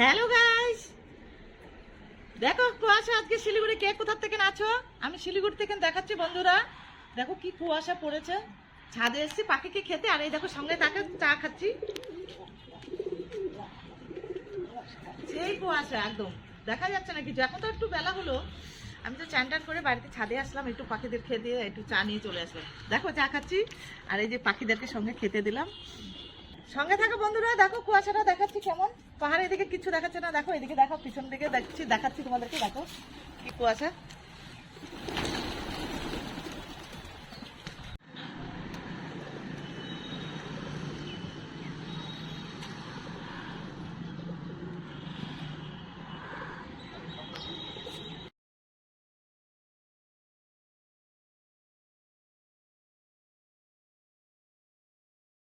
Hello guys দেখো, কুয়াশা, আজকে শিলিগুড়ি কে কোথা থেকে নাচো? আমি শিলিগুড়ি থেকে দেখাচ্ছি, বন্ধুরা। দেখো কি কুয়াশা পড়েছে। ছাদে এসেছি, পাখিকে খেতে, আর এই দেখো সঙ্গে তাকে চা খাচ্ছি। সেই কুয়াশা, একদম। দেখা যাচ্ছে না কিছু এখন তো একটু বেলা হলো। আমি তো চান টান করে বাড়িতে ছাদে আসলাম, একটু পাখিদের খেয়ে দিয়ে একটু চা নিয়ে চলে আসলাম। দেখো, চা খাচ্ছি, আর এই যে পাখিদেরকে সঙ্গে খেতে দিলাম। সঙ্গে থাকো বন্ধুরা, দেখো কুয়াশাটা দেখাচ্ছি কেমন। পাহাড়ে এদিকে কিছু দেখাচ্ছে না, দেখো এদিকে দেখো, পিছন দিকে দেখছি, দেখাচ্ছি তোমাদেরকে, দেখো কি কুয়াশা।